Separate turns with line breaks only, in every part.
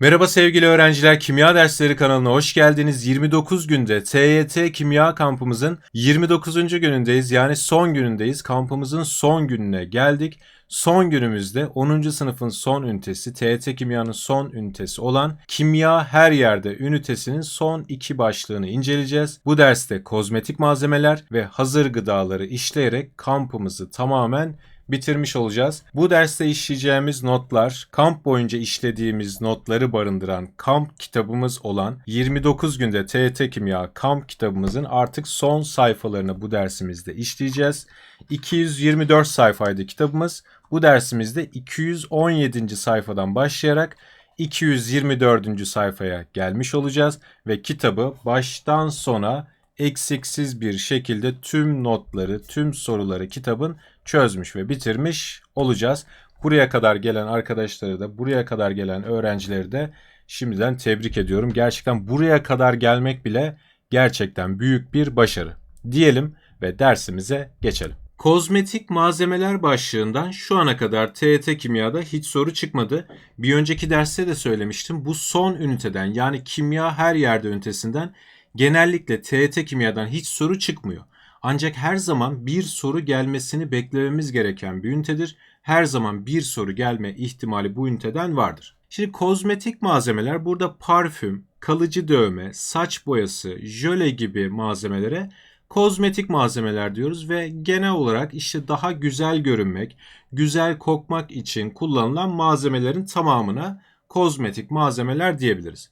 Merhaba sevgili öğrenciler, Kimya Dersleri kanalına hoş geldiniz. 29 günde TYT Kimya kampımızın 29. günündeyiz. Yani son günündeyiz. Kampımızın son gününe geldik. Son günümüzde 10. sınıfın son ünitesi, TYT Kimya'nın son ünitesi olan Kimya Her Yerde ünitesinin son iki başlığını inceleyeceğiz. Bu derste kozmetik malzemeler ve hazır gıdaları işleyerek kampımızı tamamen bitirmiş olacağız. Bu derste işleyeceğimiz notlar, kamp boyunca işlediğimiz notları barındıran kamp kitabımız olan 29 günde TET Kimya kamp kitabımızın artık son sayfalarını bu dersimizde işleyeceğiz. 224 sayfaydı kitabımız. Bu dersimizde 217. sayfadan başlayarak 224. sayfaya gelmiş olacağız ve kitabı baştan sona eksiksiz bir şekilde tüm notları, tüm soruları kitabın çözmüş ve bitirmiş olacağız. Buraya kadar gelen arkadaşları da, buraya kadar gelen öğrencileri de şimdiden tebrik ediyorum. Gerçekten buraya kadar gelmek bile gerçekten büyük bir başarı. Diyelim ve dersimize geçelim. Kozmetik malzemeler başlığından şu ana kadar TET Kimya'da hiç soru çıkmadı. Bir önceki derste de söylemiştim. Bu son üniteden yani kimya her yerde ünitesinden genellikle TET Kimya'dan hiç soru çıkmıyor. Ancak her zaman bir soru gelmesini beklememiz gereken bir ünitedir. Her zaman bir soru gelme ihtimali bu üniteden vardır. Şimdi kozmetik malzemeler burada parfüm, kalıcı dövme, saç boyası, jöle gibi malzemelere kozmetik malzemeler diyoruz ve genel olarak işte daha güzel görünmek, güzel kokmak için kullanılan malzemelerin tamamına kozmetik malzemeler diyebiliriz.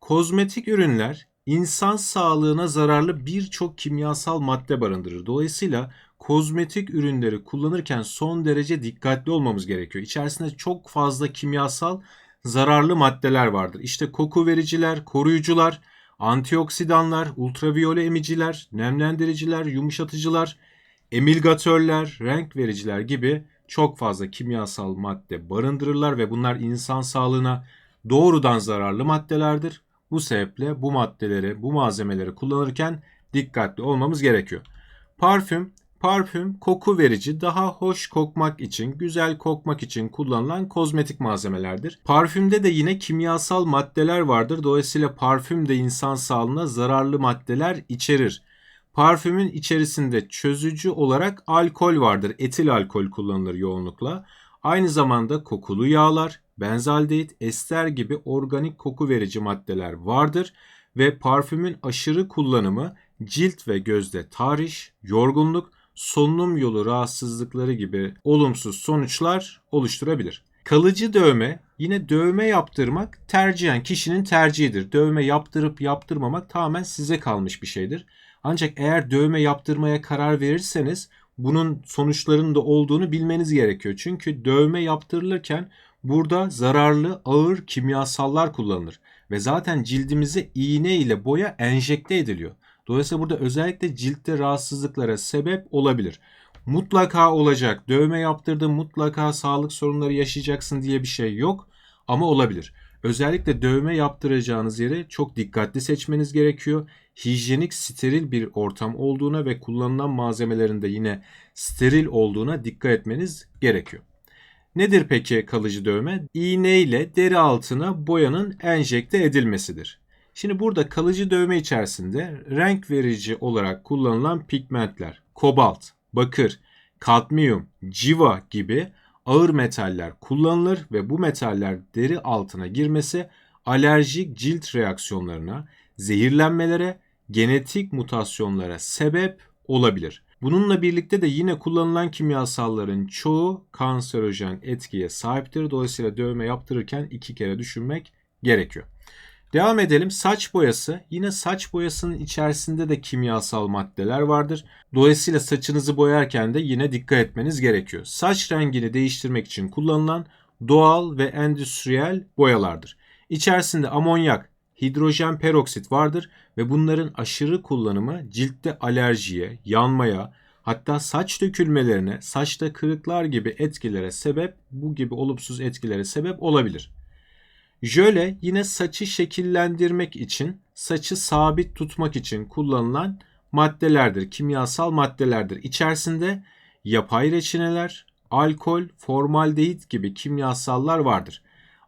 Kozmetik ürünler insan sağlığına zararlı birçok kimyasal madde barındırır. Dolayısıyla kozmetik ürünleri kullanırken son derece dikkatli olmamız gerekiyor. İçerisinde çok fazla kimyasal zararlı maddeler vardır. İşte koku vericiler, koruyucular, antioksidanlar, ultraviyole emiciler, nemlendiriciler, yumuşatıcılar, emilgatörler, renk vericiler gibi çok fazla kimyasal madde barındırırlar ve bunlar insan sağlığına doğrudan zararlı maddelerdir. Bu sebeple bu maddeleri, bu malzemeleri kullanırken dikkatli olmamız gerekiyor. Parfüm, parfüm koku verici, daha hoş kokmak için, güzel kokmak için kullanılan kozmetik malzemelerdir. Parfümde de yine kimyasal maddeler vardır. Dolayısıyla parfüm de insan sağlığına zararlı maddeler içerir. Parfümün içerisinde çözücü olarak alkol vardır. Etil alkol kullanılır yoğunlukla. Aynı zamanda kokulu yağlar, benzaldehit, ester gibi organik koku verici maddeler vardır ve parfümün aşırı kullanımı cilt ve gözde tahriş, yorgunluk, solunum yolu rahatsızlıkları gibi olumsuz sonuçlar oluşturabilir. Kalıcı dövme yine dövme yaptırmak tercihen kişinin tercihidir. Dövme yaptırıp yaptırmamak tamamen size kalmış bir şeydir. Ancak eğer dövme yaptırmaya karar verirseniz bunun sonuçlarının da olduğunu bilmeniz gerekiyor. Çünkü dövme yaptırılırken burada zararlı ağır kimyasallar kullanılır ve zaten cildimize iğne ile boya enjekte ediliyor. Dolayısıyla burada özellikle ciltte rahatsızlıklara sebep olabilir. Mutlaka olacak. Dövme yaptırdın mutlaka sağlık sorunları yaşayacaksın diye bir şey yok ama olabilir. Özellikle dövme yaptıracağınız yeri çok dikkatli seçmeniz gerekiyor. Hijyenik, steril bir ortam olduğuna ve kullanılan malzemelerin de yine steril olduğuna dikkat etmeniz gerekiyor. Nedir peki kalıcı dövme? İğne ile deri altına boyanın enjekte edilmesidir. Şimdi burada kalıcı dövme içerisinde renk verici olarak kullanılan pigmentler, kobalt, bakır, kadmiyum, civa gibi ağır metaller kullanılır ve bu metaller deri altına girmesi alerjik cilt reaksiyonlarına, zehirlenmelere, genetik mutasyonlara sebep olabilir. Bununla birlikte de yine kullanılan kimyasalların çoğu kanserojen etkiye sahiptir. Dolayısıyla dövme yaptırırken iki kere düşünmek gerekiyor. Devam edelim. Saç boyası. Yine saç boyasının içerisinde de kimyasal maddeler vardır. Dolayısıyla saçınızı boyarken de yine dikkat etmeniz gerekiyor. Saç rengini değiştirmek için kullanılan doğal ve endüstriyel boyalardır. İçerisinde amonyak, hidrojen peroksit vardır ve bunların aşırı kullanımı ciltte alerjiye, yanmaya, hatta saç dökülmelerine, saçta kırıklar gibi etkilere sebep, bu gibi olumsuz etkilere sebep olabilir. Jöle yine saçı şekillendirmek için, saçı sabit tutmak için kullanılan maddelerdir, kimyasal maddelerdir. İçerisinde yapay reçineler, alkol, formaldehit gibi kimyasallar vardır.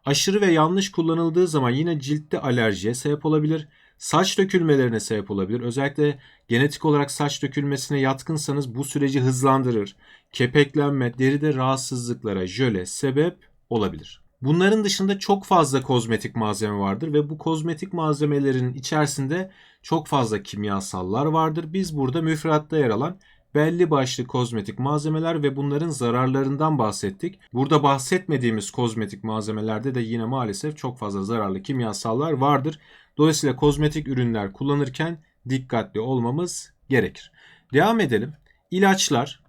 Aşırı ve yanlış kullanıldığı zaman yine ciltte alerjiye sebep olabilir. Saç dökülmelerine sebep olabilir. Özellikle genetik olarak saç dökülmesine yatkınsanız bu süreci hızlandırır. Kepeklenme, deride rahatsızlıklara, jöle sebep olabilir. Bunların dışında çok fazla kozmetik malzeme vardır ve bu kozmetik malzemelerin içerisinde çok fazla kimyasallar vardır. Biz burada müfredatta yer alan belli başlı kozmetik malzemeler ve bunların zararlarından bahsettik. Burada bahsetmediğimiz kozmetik malzemelerde de yine maalesef çok fazla zararlı kimyasallar vardır. Dolayısıyla kozmetik ürünler kullanırken dikkatli olmamız gerekir. Devam edelim. İlaçlar.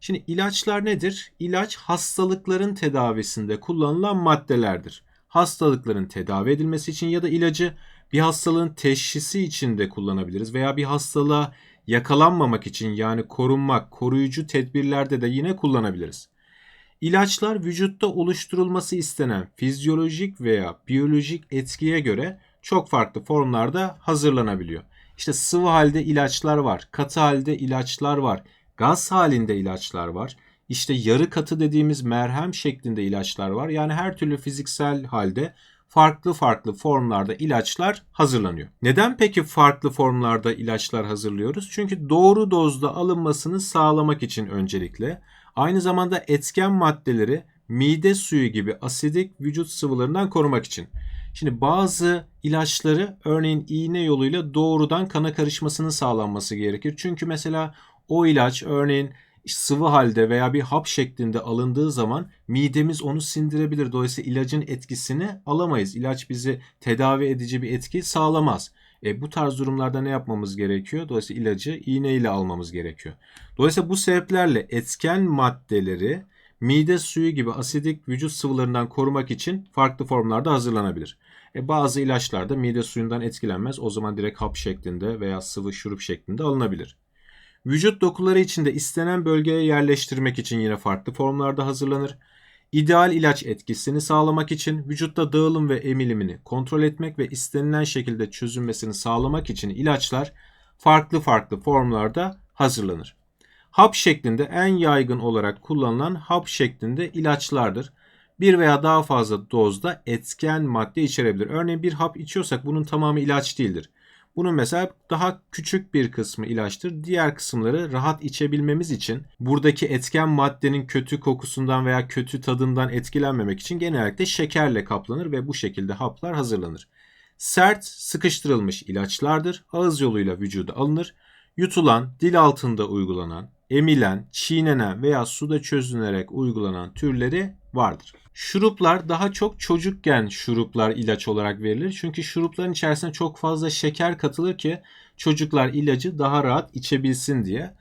Şimdi ilaçlar nedir? İlaç hastalıkların tedavisinde kullanılan maddelerdir. Hastalıkların tedavi edilmesi için ya da ilacı bir hastalığın teşhisi için de kullanabiliriz veya bir hastalığa yakalanmamak için yani korunmak, koruyucu tedbirlerde de yine kullanabiliriz. İlaçlar vücutta oluşturulması istenen fizyolojik veya biyolojik etkiye göre çok farklı formlarda hazırlanabiliyor. İşte sıvı halde ilaçlar var, katı halde ilaçlar var, gaz halinde ilaçlar var. İşte yarı katı dediğimiz merhem şeklinde ilaçlar var. Yani her türlü fiziksel halde farklı farklı formlarda ilaçlar hazırlanıyor. Neden peki farklı formlarda ilaçlar hazırlıyoruz? Çünkü doğru dozda alınmasını sağlamak için öncelikle. Aynı zamanda etken maddeleri mide suyu gibi asidik vücut sıvılarından korumak için. Şimdi bazı ilaçları örneğin iğne yoluyla doğrudan kana karışmasının sağlanması gerekir. Çünkü mesela o ilaç örneğin sıvı halde veya bir hap şeklinde alındığı zaman midemiz onu sindirebilir. Dolayısıyla ilacın etkisini alamayız. İlaç bizi tedavi edici bir etki sağlamaz. E, bu tarz durumlarda ne yapmamız gerekiyor? Dolayısıyla ilacı iğne ile almamız gerekiyor. Dolayısıyla bu sebeplerle etken maddeleri mide suyu gibi asidik vücut sıvılarından korumak için farklı formlarda hazırlanabilir. E, bazı ilaçlar da mide suyundan etkilenmez. O zaman direkt hap şeklinde veya sıvı şurup şeklinde alınabilir. Vücut dokuları içinde istenen bölgeye yerleştirmek için yine farklı formlarda hazırlanır. İdeal ilaç etkisini sağlamak için vücutta dağılım ve emilimini kontrol etmek ve istenilen şekilde çözülmesini sağlamak için ilaçlar farklı farklı formlarda hazırlanır. Hap şeklinde en yaygın olarak kullanılan hap şeklinde ilaçlardır. Bir veya daha fazla dozda etken madde içerebilir. Örneğin bir hap içiyorsak bunun tamamı ilaç değildir. Bunun mesela daha küçük bir kısmı ilaçtır. Diğer kısımları rahat içebilmemiz için buradaki etken maddenin kötü kokusundan veya kötü tadından etkilenmemek için genellikle şekerle kaplanır ve bu şekilde haplar hazırlanır. Sert, sıkıştırılmış ilaçlardır. Ağız yoluyla vücuda alınır. Yutulan, dil altında uygulanan, emilen, çiğnenen veya suda çözünerek uygulanan türleri vardır. Şuruplar daha çok çocukken şuruplar ilaç olarak verilir. Çünkü şurupların içerisine çok fazla şeker katılır ki çocuklar ilacı daha rahat içebilsin diye.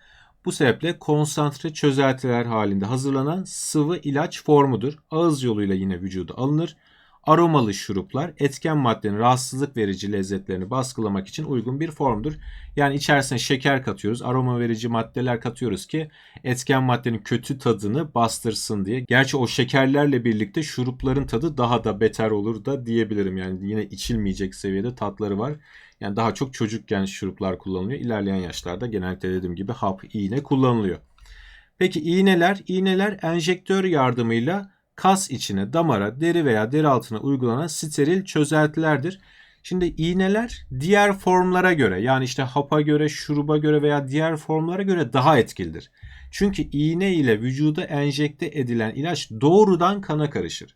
Bu sebeple konsantre çözeltiler halinde hazırlanan sıvı ilaç formudur. Ağız yoluyla yine vücuda alınır. Aromalı şuruplar etken maddenin rahatsızlık verici lezzetlerini baskılamak için uygun bir formdur. Yani içerisine şeker katıyoruz, aroma verici maddeler katıyoruz ki etken maddenin kötü tadını bastırsın diye. Gerçi o şekerlerle birlikte şurupların tadı daha da beter olur da diyebilirim. Yani yine içilmeyecek seviyede tatları var. Yani daha çok çocukken şuruplar kullanılıyor. İlerleyen yaşlarda genellikle dediğim gibi hap, iğne kullanılıyor. Peki iğneler, iğneler enjektör yardımıyla kas içine, damara, deri veya deri altına uygulanan steril çözeltilerdir. Şimdi iğneler diğer formlara göre yani işte hapa göre, şuruba göre veya diğer formlara göre daha etkilidir. Çünkü iğne ile vücuda enjekte edilen ilaç doğrudan kana karışır.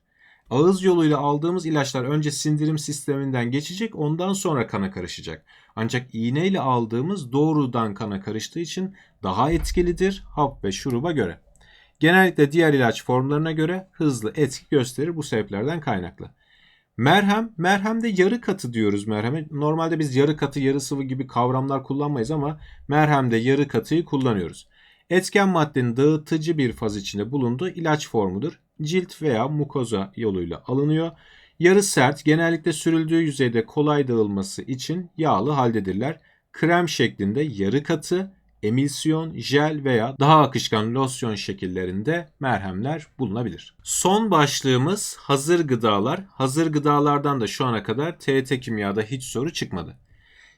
Ağız yoluyla aldığımız ilaçlar önce sindirim sisteminden geçecek ondan sonra kana karışacak. Ancak iğne ile aldığımız doğrudan kana karıştığı için daha etkilidir hap ve şuruba göre. Genellikle diğer ilaç formlarına göre hızlı etki gösterir bu sebeplerden kaynaklı. Merhem, merhemde yarı katı diyoruz merheme. Normalde biz yarı katı, yarı sıvı gibi kavramlar kullanmayız ama merhemde yarı katıyı kullanıyoruz. Etken maddenin dağıtıcı bir faz içinde bulunduğu ilaç formudur. Cilt veya mukoza yoluyla alınıyor. Yarı sert, genellikle sürüldüğü yüzeyde kolay dağılması için yağlı haldedirler. Krem şeklinde yarı katı, emilsiyon, jel veya daha akışkan losyon şekillerinde merhemler bulunabilir. Son başlığımız hazır gıdalar. Hazır gıdalardan da şu ana kadar TET kimyada hiç soru çıkmadı.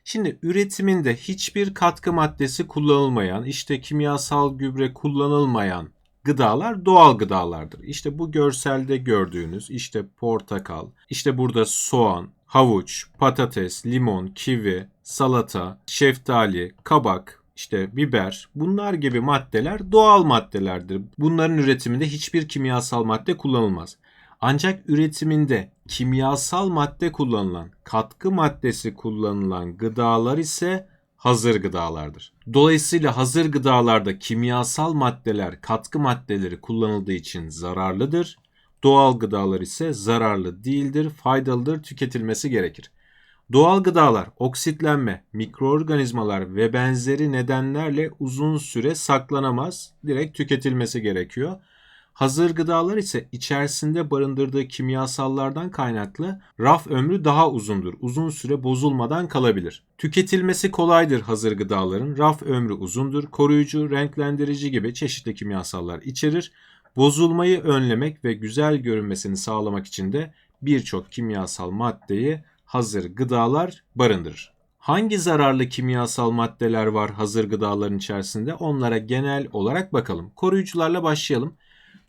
Şimdi üretiminde hiçbir katkı maddesi kullanılmayan, işte kimyasal gübre kullanılmayan gıdalar doğal gıdalardır. İşte bu görselde gördüğünüz işte portakal, işte burada soğan, havuç, patates, limon, kivi, salata, şeftali, kabak, işte biber bunlar gibi maddeler doğal maddelerdir. Bunların üretiminde hiçbir kimyasal madde kullanılmaz. Ancak üretiminde kimyasal madde kullanılan, katkı maddesi kullanılan gıdalar ise hazır gıdalardır. Dolayısıyla hazır gıdalarda kimyasal maddeler, katkı maddeleri kullanıldığı için zararlıdır. Doğal gıdalar ise zararlı değildir, faydalıdır, tüketilmesi gerekir. Doğal gıdalar oksitlenme, mikroorganizmalar ve benzeri nedenlerle uzun süre saklanamaz, direkt tüketilmesi gerekiyor. Hazır gıdalar ise içerisinde barındırdığı kimyasallardan kaynaklı raf ömrü daha uzundur. Uzun süre bozulmadan kalabilir. Tüketilmesi kolaydır hazır gıdaların. Raf ömrü uzundur. Koruyucu, renklendirici gibi çeşitli kimyasallar içerir. Bozulmayı önlemek ve güzel görünmesini sağlamak için de birçok kimyasal maddeyi hazır gıdalar barındırır. Hangi zararlı kimyasal maddeler var hazır gıdaların içerisinde? Onlara genel olarak bakalım. Koruyucularla başlayalım.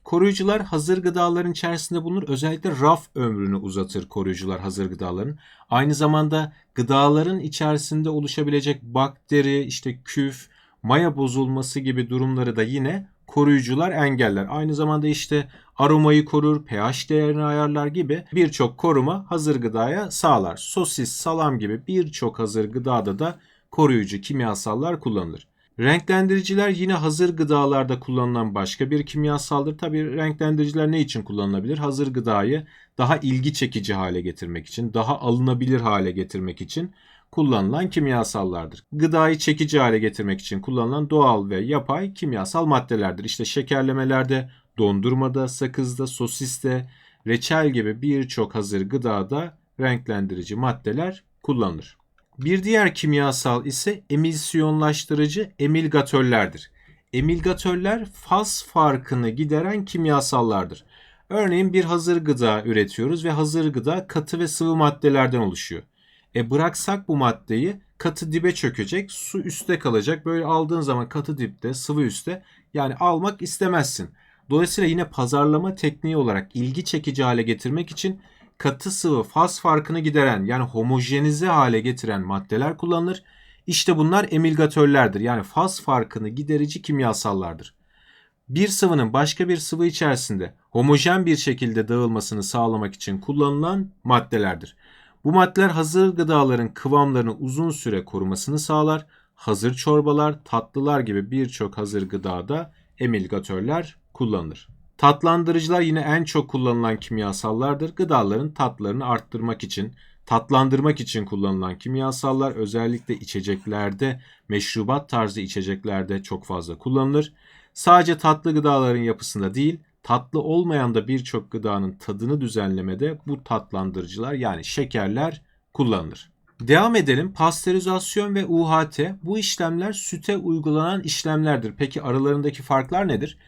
Koruyucular hazır gıdaların içerisinde bulunur. Özellikle raf ömrünü uzatır koruyucular hazır gıdaların. Aynı zamanda gıdaların içerisinde oluşabilecek bakteri, işte küf, maya bozulması gibi durumları da yine koruyucular engeller. Aynı zamanda işte aromayı korur, pH değerini ayarlar gibi birçok koruma hazır gıdaya sağlar. Sosis, salam gibi birçok hazır gıdada da koruyucu kimyasallar kullanılır. Renklendiriciler yine hazır gıdalarda kullanılan başka bir kimyasaldır. Tabii renklendiriciler ne için kullanılabilir? Hazır gıdayı daha ilgi çekici hale getirmek için, daha alınabilir hale getirmek için kullanılan kimyasallardır. Gıdayı çekici hale getirmek için kullanılan doğal ve yapay kimyasal maddelerdir. İşte şekerlemelerde, dondurmada, sakızda, sosiste, reçel gibi birçok hazır gıdada renklendirici maddeler kullanılır. Bir diğer kimyasal ise emilsiyonlaştırıcı emilgatörlerdir. Emilgatörler faz farkını gideren kimyasallardır. Örneğin bir hazır gıda üretiyoruz ve hazır gıda katı ve sıvı maddelerden oluşuyor. E bıraksak bu maddeyi katı dibe çökecek, su üstte kalacak. Böyle aldığın zaman katı dipte, sıvı üstte yani almak istemezsin. Dolayısıyla yine pazarlama tekniği olarak ilgi çekici hale getirmek için katı sıvı faz farkını gideren yani homojenize hale getiren maddeler kullanılır. İşte bunlar emilgatörlerdir. Yani faz farkını giderici kimyasallardır. Bir sıvının başka bir sıvı içerisinde homojen bir şekilde dağılmasını sağlamak için kullanılan maddelerdir. Bu maddeler hazır gıdaların kıvamlarını uzun süre korumasını sağlar. Hazır çorbalar, tatlılar gibi birçok hazır gıdada emilgatörler kullanılır. Tatlandırıcılar yine en çok kullanılan kimyasallardır. Gıdaların tatlarını arttırmak için, tatlandırmak için kullanılan kimyasallar özellikle içeceklerde, meşrubat tarzı içeceklerde çok fazla kullanılır. Sadece tatlı gıdaların yapısında değil, tatlı olmayan da birçok gıdanın tadını düzenlemede bu tatlandırıcılar yani şekerler kullanılır. Devam edelim. Pastörizasyon ve UHT bu işlemler süte uygulanan işlemlerdir. Peki aralarındaki farklar nedir?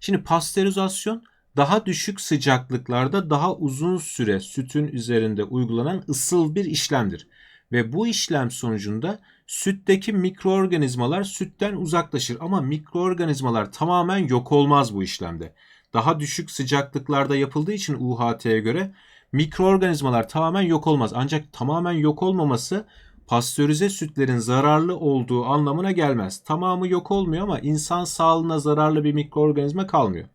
Şimdi pastörizasyon daha düşük sıcaklıklarda daha uzun süre sütün üzerinde uygulanan ısıl bir işlemdir. Ve bu işlem sonucunda sütteki mikroorganizmalar sütten uzaklaşır ama mikroorganizmalar tamamen yok olmaz bu işlemde. Daha düşük sıcaklıklarda yapıldığı için UHT'ye göre mikroorganizmalar tamamen yok olmaz. Ancak tamamen yok olmaması pastörize sütlerin zararlı olduğu anlamına gelmez. Tamamı yok olmuyor ama insan sağlığına zararlı bir mikroorganizma kalmıyor.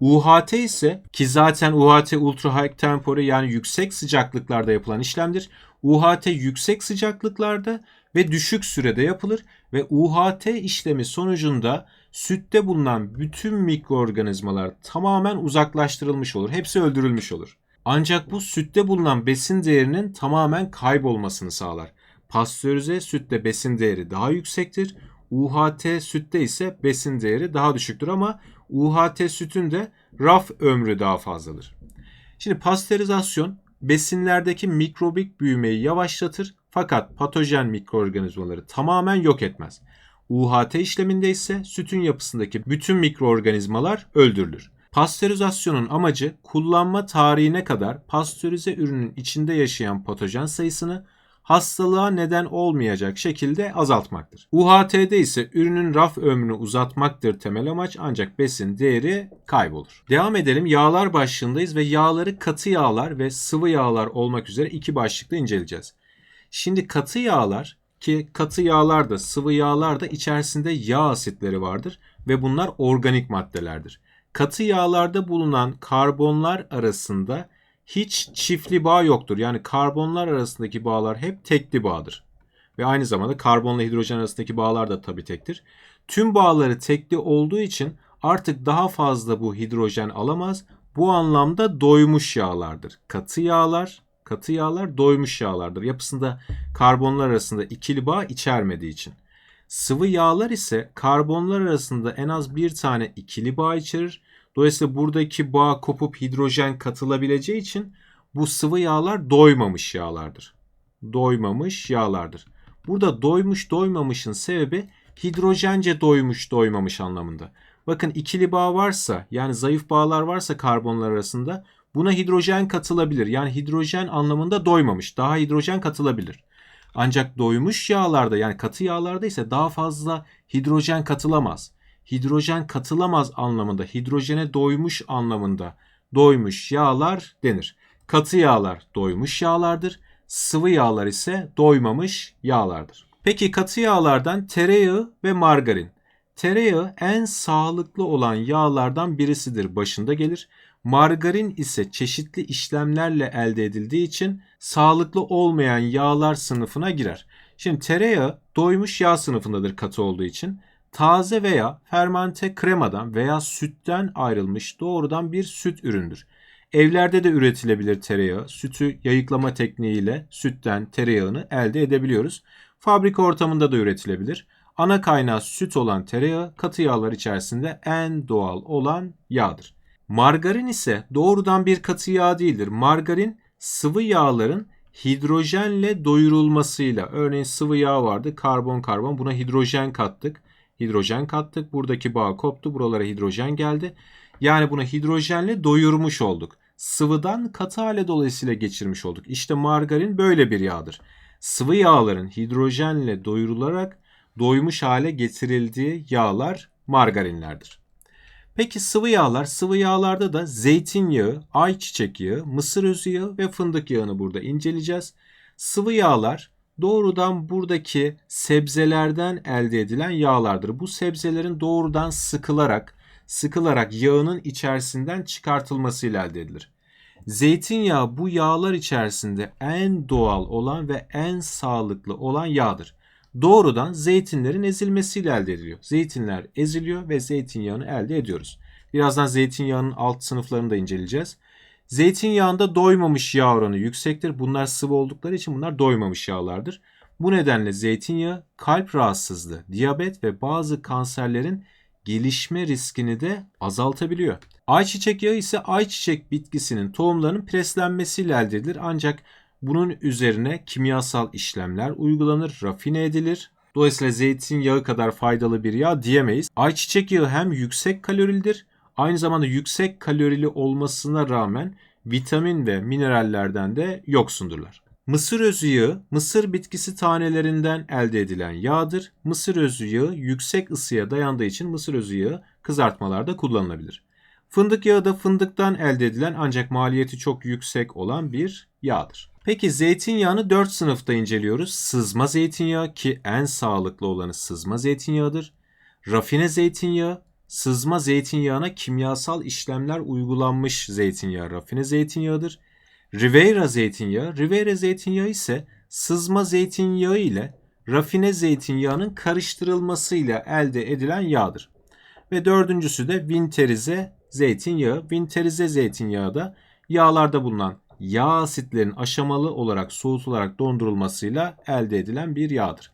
UHT ise ki zaten UHT ultra high temperature yani yüksek sıcaklıklarda yapılan işlemdir. UHT yüksek sıcaklıklarda ve düşük sürede yapılır ve UHT işlemi sonucunda sütte bulunan bütün mikroorganizmalar tamamen uzaklaştırılmış olur. Hepsi öldürülmüş olur. Ancak bu sütte bulunan besin değerinin tamamen kaybolmasını sağlar. Pastörize sütte besin değeri daha yüksektir. UHT sütte ise besin değeri daha düşüktür ama UHT sütün de raf ömrü daha fazladır. Şimdi pastörizasyon besinlerdeki mikrobik büyümeyi yavaşlatır fakat patojen mikroorganizmaları tamamen yok etmez. UHT işleminde ise sütün yapısındaki bütün mikroorganizmalar öldürülür. Pastörizasyonun amacı kullanma tarihine kadar pastörize ürünün içinde yaşayan patojen sayısını hastalığa neden olmayacak şekilde azaltmaktır. UHT'de ise ürünün raf ömrünü uzatmaktır temel amaç ancak besin değeri kaybolur. Devam edelim. Yağlar başlığındayız ve yağları katı yağlar ve sıvı yağlar olmak üzere iki başlıkta inceleyeceğiz. Şimdi katı yağlar ki katı yağlar da sıvı yağlar da içerisinde yağ asitleri vardır ve bunlar organik maddelerdir. Katı yağlarda bulunan karbonlar arasında hiç çiftli bağ yoktur. Yani karbonlar arasındaki bağlar hep tekli bağdır. Ve aynı zamanda karbonla hidrojen arasındaki bağlar da tabii tektir. Tüm bağları tekli olduğu için artık daha fazla bu hidrojen alamaz. Bu anlamda doymuş yağlardır. Katı yağlar, katı yağlar doymuş yağlardır. Yapısında karbonlar arasında ikili bağ içermediği için. Sıvı yağlar ise karbonlar arasında en az bir tane ikili bağ içerir. Dolayısıyla buradaki bağ kopup hidrojen katılabileceği için bu sıvı yağlar doymamış yağlardır. Doymamış yağlardır. Burada doymuş doymamışın sebebi hidrojence doymuş doymamış anlamında. Bakın ikili bağ varsa yani zayıf bağlar varsa karbonlar arasında buna hidrojen katılabilir. Yani hidrojen anlamında doymamış. Daha hidrojen katılabilir. Ancak doymuş yağlarda yani katı yağlarda ise daha fazla hidrojen katılamaz. Hidrojen katılamaz anlamında, hidrojene doymuş anlamında doymuş yağlar denir. Katı yağlar doymuş yağlardır. Sıvı yağlar ise doymamış yağlardır. Peki katı yağlardan tereyağı ve margarin. Tereyağı en sağlıklı olan yağlardan birisidir başında gelir. Margarin ise çeşitli işlemlerle elde edildiği için sağlıklı olmayan yağlar sınıfına girer. Şimdi tereyağı doymuş yağ sınıfındadır katı olduğu için. Taze veya fermente kremadan veya sütten ayrılmış doğrudan bir süt üründür. Evlerde de üretilebilir tereyağı. Sütü yayıklama tekniğiyle sütten tereyağını elde edebiliyoruz. Fabrika ortamında da üretilebilir. Ana kaynağı süt olan tereyağı katı yağlar içerisinde en doğal olan yağdır. Margarin ise doğrudan bir katı yağ değildir. Margarin sıvı yağların hidrojenle doyurulmasıyla örneğin sıvı yağ vardı karbon karbon buna hidrojen kattık. Hidrojen kattık buradaki bağ koptu buralara hidrojen geldi. Yani buna hidrojenle doyurmuş olduk. Sıvıdan katı hale dolayısıyla geçirmiş olduk. İşte margarin böyle bir yağdır. Sıvı yağların hidrojenle doyurularak doymuş hale getirildiği yağlar margarinlerdir. Peki sıvı yağlar? Sıvı yağlarda da zeytinyağı, ayçiçek yağı, mısır özü yağı ve fındık yağını burada inceleyeceğiz. Sıvı yağlar doğrudan buradaki sebzelerden elde edilen yağlardır. Bu sebzelerin doğrudan sıkılarak sıkılarak yağının içerisinden çıkartılmasıyla elde edilir. Zeytinyağı bu yağlar içerisinde en doğal olan ve en sağlıklı olan yağdır doğrudan zeytinlerin ezilmesiyle elde ediliyor. Zeytinler eziliyor ve zeytinyağını elde ediyoruz. Birazdan zeytinyağının alt sınıflarını da inceleyeceğiz. Zeytinyağında doymamış yağ oranı yüksektir. Bunlar sıvı oldukları için bunlar doymamış yağlardır. Bu nedenle zeytinyağı kalp rahatsızlığı, diyabet ve bazı kanserlerin gelişme riskini de azaltabiliyor. Ayçiçek yağı ise ayçiçek bitkisinin tohumlarının preslenmesiyle elde edilir ancak bunun üzerine kimyasal işlemler uygulanır, rafine edilir. Dolayısıyla zeytinyağı kadar faydalı bir yağ diyemeyiz. Ayçiçek yağı hem yüksek kalorilidir, aynı zamanda yüksek kalorili olmasına rağmen vitamin ve minerallerden de yoksundurlar. Mısır özü yağı, mısır bitkisi tanelerinden elde edilen yağdır. Mısır özü yağı yüksek ısıya dayandığı için mısır özü yağı kızartmalarda kullanılabilir. Fındık yağı da fındıktan elde edilen ancak maliyeti çok yüksek olan bir yağdır. Peki zeytinyağını 4 sınıfta inceliyoruz. Sızma zeytinyağı ki en sağlıklı olanı sızma zeytinyağıdır. Rafine zeytinyağı, sızma zeytinyağına kimyasal işlemler uygulanmış zeytinyağı rafine zeytinyağıdır. Riviera zeytinyağı, Riviera zeytinyağı ise sızma zeytinyağı ile rafine zeytinyağının karıştırılmasıyla elde edilen yağdır. Ve dördüncüsü de winterize zeytinyağı. Winterize zeytinyağı da yağlarda bulunan yağ asitlerin aşamalı olarak soğutularak dondurulmasıyla elde edilen bir yağdır.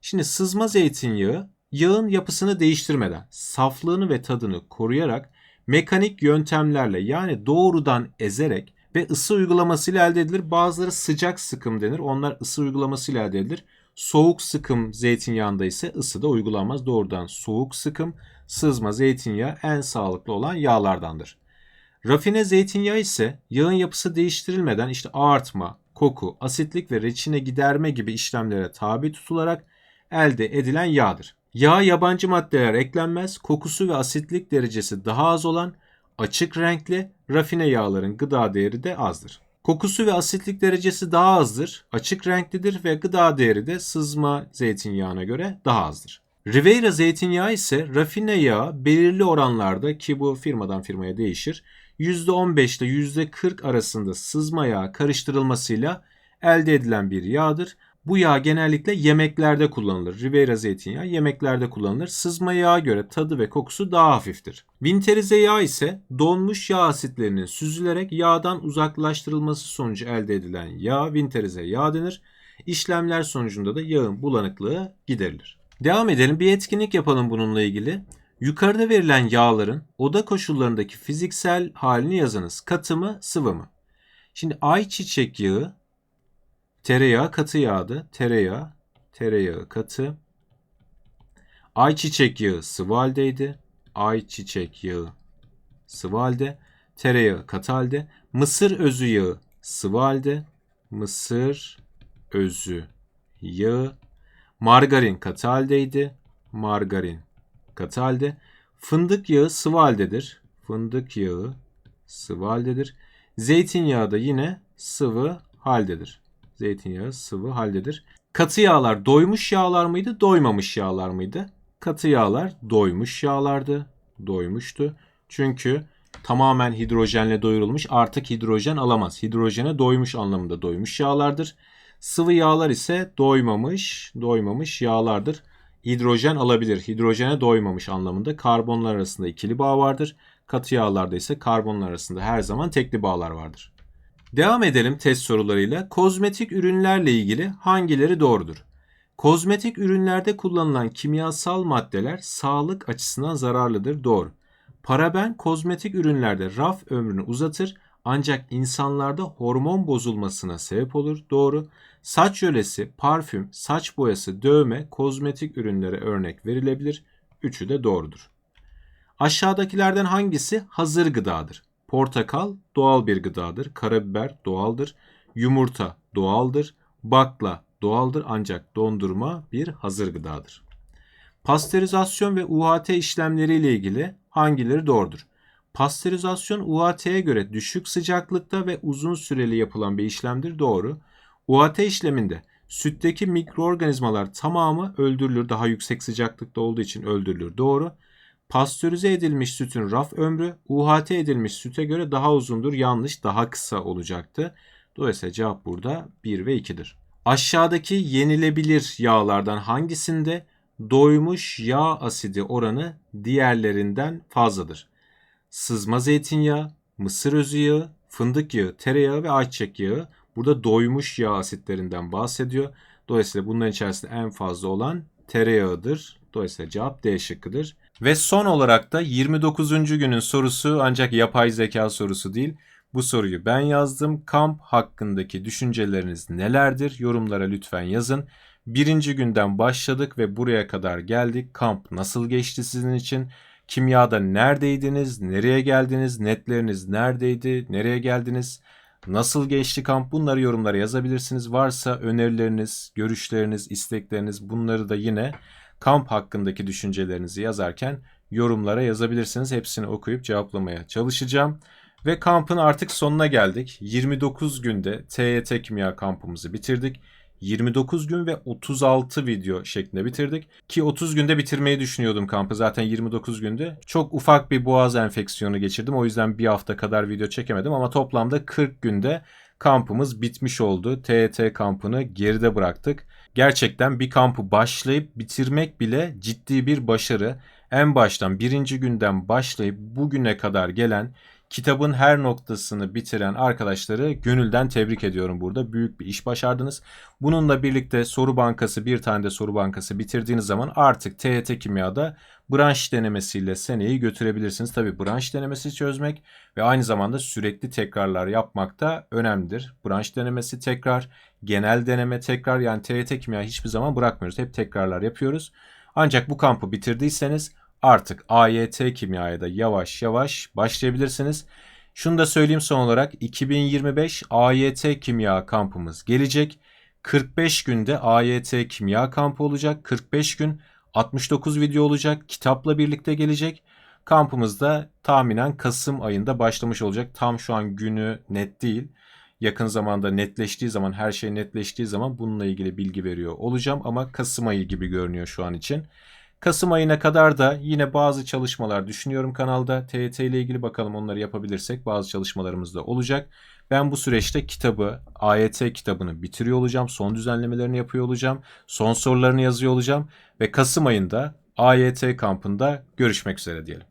Şimdi sızma zeytinyağı yağın yapısını değiştirmeden saflığını ve tadını koruyarak mekanik yöntemlerle yani doğrudan ezerek ve ısı uygulamasıyla elde edilir. Bazıları sıcak sıkım denir. Onlar ısı uygulamasıyla elde edilir. Soğuk sıkım zeytinyağında ise ısı da uygulanmaz. Doğrudan soğuk sıkım sızma zeytinyağı en sağlıklı olan yağlardandır. Rafine zeytinyağı ise yağın yapısı değiştirilmeden işte ağartma, koku, asitlik ve reçine giderme gibi işlemlere tabi tutularak elde edilen yağdır. Yağ yabancı maddeler eklenmez, kokusu ve asitlik derecesi daha az olan açık renkli rafine yağların gıda değeri de azdır. Kokusu ve asitlik derecesi daha azdır, açık renklidir ve gıda değeri de sızma zeytinyağına göre daha azdır. Ribeira zeytinyağı ise rafine yağı belirli oranlarda ki bu firmadan firmaya değişir. %15 ile %40 arasında sızma yağı karıştırılmasıyla elde edilen bir yağdır. Bu yağ genellikle yemeklerde kullanılır. Ribeira zeytinyağı yemeklerde kullanılır. Sızma yağa göre tadı ve kokusu daha hafiftir. Winterize yağı ise donmuş yağ asitlerinin süzülerek yağdan uzaklaştırılması sonucu elde edilen yağ winterize yağ denir. İşlemler sonucunda da yağın bulanıklığı giderilir. Devam edelim bir etkinlik yapalım bununla ilgili. Yukarıda verilen yağların oda koşullarındaki fiziksel halini yazınız. Katı mı, sıvı mı? Şimdi ayçiçek yağı, tereyağı katı yağdı. Tereyağı, tereyağı katı. Ayçiçek yağı sıvı haldeydi. Ayçiçek yağı sıvı halde. Tereyağı katı halde. Mısır özü yağı sıvı halde. Mısır özü yağı. Margarin katı haldeydi. Margarin katı halde. Fındık yağı sıvı haldedir. Fındık yağı sıvı haldedir. Zeytinyağı da yine sıvı haldedir. Zeytinyağı sıvı haldedir. Katı yağlar doymuş yağlar mıydı, doymamış yağlar mıydı? Katı yağlar doymuş yağlardı. Doymuştu. Çünkü tamamen hidrojenle doyurulmuş artık hidrojen alamaz. Hidrojene doymuş anlamında doymuş yağlardır. Sıvı yağlar ise doymamış, doymamış yağlardır hidrojen alabilir. Hidrojene doymamış anlamında karbonlar arasında ikili bağ vardır. Katı yağlarda ise karbonlar arasında her zaman tekli bağlar vardır. Devam edelim test sorularıyla. Kozmetik ürünlerle ilgili hangileri doğrudur? Kozmetik ürünlerde kullanılan kimyasal maddeler sağlık açısından zararlıdır. Doğru. Paraben kozmetik ürünlerde raf ömrünü uzatır ancak insanlarda hormon bozulmasına sebep olur. Doğru. Saç yölesi, parfüm, saç boyası, dövme, kozmetik ürünlere örnek verilebilir. Üçü de doğrudur. Aşağıdakilerden hangisi hazır gıdadır? Portakal doğal bir gıdadır. Karabiber doğaldır. Yumurta doğaldır. Bakla doğaldır ancak dondurma bir hazır gıdadır. Pastörizasyon ve UHT işlemleri ile ilgili hangileri doğrudur? Pastörizasyon UHT'ye göre düşük sıcaklıkta ve uzun süreli yapılan bir işlemdir. Doğru. UHT işleminde sütteki mikroorganizmalar tamamı öldürülür. Daha yüksek sıcaklıkta olduğu için öldürülür. Doğru. Pastörize edilmiş sütün raf ömrü UHT edilmiş süte göre daha uzundur. Yanlış, daha kısa olacaktı. Dolayısıyla cevap burada 1 ve 2'dir. Aşağıdaki yenilebilir yağlardan hangisinde doymuş yağ asidi oranı diğerlerinden fazladır? Sızma zeytinyağı, mısır özü yağı, fındık yağı, tereyağı ve ayçiçek yağı Burada doymuş yağ asitlerinden bahsediyor. Dolayısıyla bunların içerisinde en fazla olan tereyağıdır. Dolayısıyla cevap D şıkkıdır. Ve son olarak da 29. günün sorusu ancak yapay zeka sorusu değil. Bu soruyu ben yazdım. Kamp hakkındaki düşünceleriniz nelerdir? Yorumlara lütfen yazın. Birinci günden başladık ve buraya kadar geldik. Kamp nasıl geçti sizin için? Kimyada neredeydiniz? Nereye geldiniz? Netleriniz neredeydi? Nereye geldiniz? Nasıl geçti kamp bunları yorumlara yazabilirsiniz. Varsa önerileriniz, görüşleriniz, istekleriniz bunları da yine kamp hakkındaki düşüncelerinizi yazarken yorumlara yazabilirsiniz. Hepsini okuyup cevaplamaya çalışacağım. Ve kampın artık sonuna geldik. 29 günde TYT Kimya kampımızı bitirdik. 29 gün ve 36 video şeklinde bitirdik. Ki 30 günde bitirmeyi düşünüyordum kampı zaten 29 günde. Çok ufak bir boğaz enfeksiyonu geçirdim. O yüzden bir hafta kadar video çekemedim ama toplamda 40 günde kampımız bitmiş oldu. TET kampını geride bıraktık. Gerçekten bir kampı başlayıp bitirmek bile ciddi bir başarı. En baştan birinci günden başlayıp bugüne kadar gelen kitabın her noktasını bitiren arkadaşları gönülden tebrik ediyorum burada. Büyük bir iş başardınız. Bununla birlikte soru bankası bir tane de soru bankası bitirdiğiniz zaman artık TYT Kimya'da branş denemesiyle seneyi götürebilirsiniz. Tabi branş denemesi çözmek ve aynı zamanda sürekli tekrarlar yapmak da önemlidir. Branş denemesi tekrar, genel deneme tekrar yani TYT Kimya hiçbir zaman bırakmıyoruz. Hep tekrarlar yapıyoruz. Ancak bu kampı bitirdiyseniz artık AYT kimyaya da yavaş yavaş başlayabilirsiniz. Şunu da söyleyeyim son olarak 2025 AYT kimya kampımız gelecek. 45 günde AYT kimya kampı olacak. 45 gün 69 video olacak. Kitapla birlikte gelecek. Kampımız da tahminen Kasım ayında başlamış olacak. Tam şu an günü net değil. Yakın zamanda netleştiği zaman, her şey netleştiği zaman bununla ilgili bilgi veriyor olacağım. Ama Kasım ayı gibi görünüyor şu an için. Kasım ayına kadar da yine bazı çalışmalar düşünüyorum kanalda. TYT ile ilgili bakalım onları yapabilirsek bazı çalışmalarımız da olacak. Ben bu süreçte kitabı, AYT kitabını bitiriyor olacağım. Son düzenlemelerini yapıyor olacağım. Son sorularını yazıyor olacağım. Ve Kasım ayında AYT kampında görüşmek üzere diyelim.